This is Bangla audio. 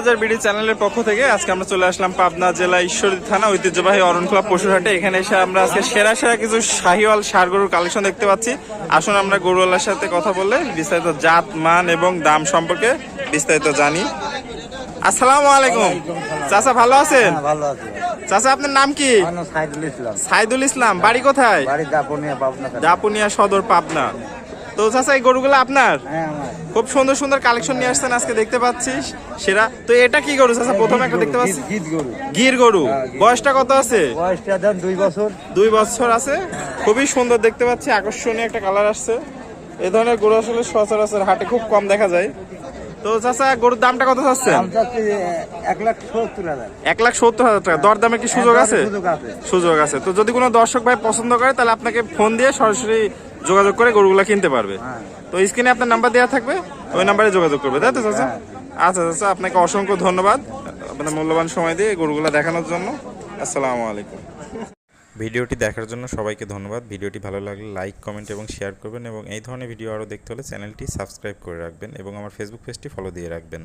বাজার বিডি চ্যানেলের পক্ষ থেকে আজকে আমরা চলে আসলাম পাবনা জেলা ঈশ্বরদী থানা ঐতিহ্যবাহী অরণ ক্লাব পশুরহাটে এখানে এসে আমরা আজকে সেরা সেরা কিছু শাহিওয়াল সার গরুর কালেকশন দেখতে পাচ্ছি। আসুন আমরা গরুওয়ালার সাথে কথা বলে বিস্তারিত জাত মান এবং দাম সম্পর্কে বিস্তারিত জানি। আসসালামু আলাইকুম। চাচা ভালো আছেন? হ্যাঁ, ভালো আছি। চাচা আপনার নাম কি? সাইদুল ইসলাম। সাইদুল ইসলাম বাড়ি কোথায়? বাড়ি দাপনিয়া পাবনা। দাপুনিয়া সদর পাবনা। তো চাচা এই গরুগুলো আপনার? হ্যাঁ খুব সুন্দর সুন্দর কালেকশন নিয়ে আসছেন আজকে দেখতে পাচ্ছিস? সেরা। তো এটা কি গরু চাচা? প্রথমে একটা দেখতে পাচ্ছি। গির গরু। হ্যাঁ, বয়সটা কত আছে? বয়সটা দুই বছর। দুই বছর আছে। খুবই সুন্দর দেখতে পাচ্ছি আকর্ষণীয় একটা কালার আসছে। এই ধরনের গরু আসলে সচরাচর হাটে খুব কম দেখা যায়। তো চাচা গরুর দামটা কত চাচ্ছেন? এক লাখ সত্তর হাজার। টাকা। দর দরদামে কি হ্যাঁ, সুযোগ আছে? সুযোগ আছে। তো যদি কোনো দর্শক ভাই পছন্দ করে তাহলে আপনাকে ফোন দিয়ে সরাসরি যোগাযোগ করে গরুগুলা কিনতে পারবে। হ্যাঁ। তো স্ক্রিনে আপনার নাম্বার দেওয়া থাকবে ওই নাম্বারে যোগাযোগ করবে। তাই তো চাচা? হ্যাঁ। আচ্ছা চাচা আপনাকে অসংখ্য ধন্যবাদ আপনার মূল্যবান সময় দিয়ে গরুগুলা দেখানোর জন্য। আসসালামু আলাইকুম। ভিডিওটি দেখার জন্য সবাইকে ধন্যবাদ। ভিডিওটি ভালো লাগলে লাইক কমেন্ট এবং শেয়ার করবেন এবং এই ধরনের ভিডিও আরও দেখতে হলে চ্যানেলটি সাবস্ক্রাইব করে রাখবেন এবং আমার ফেসবুক পেজটি ফলো দিয়ে রাখবেন।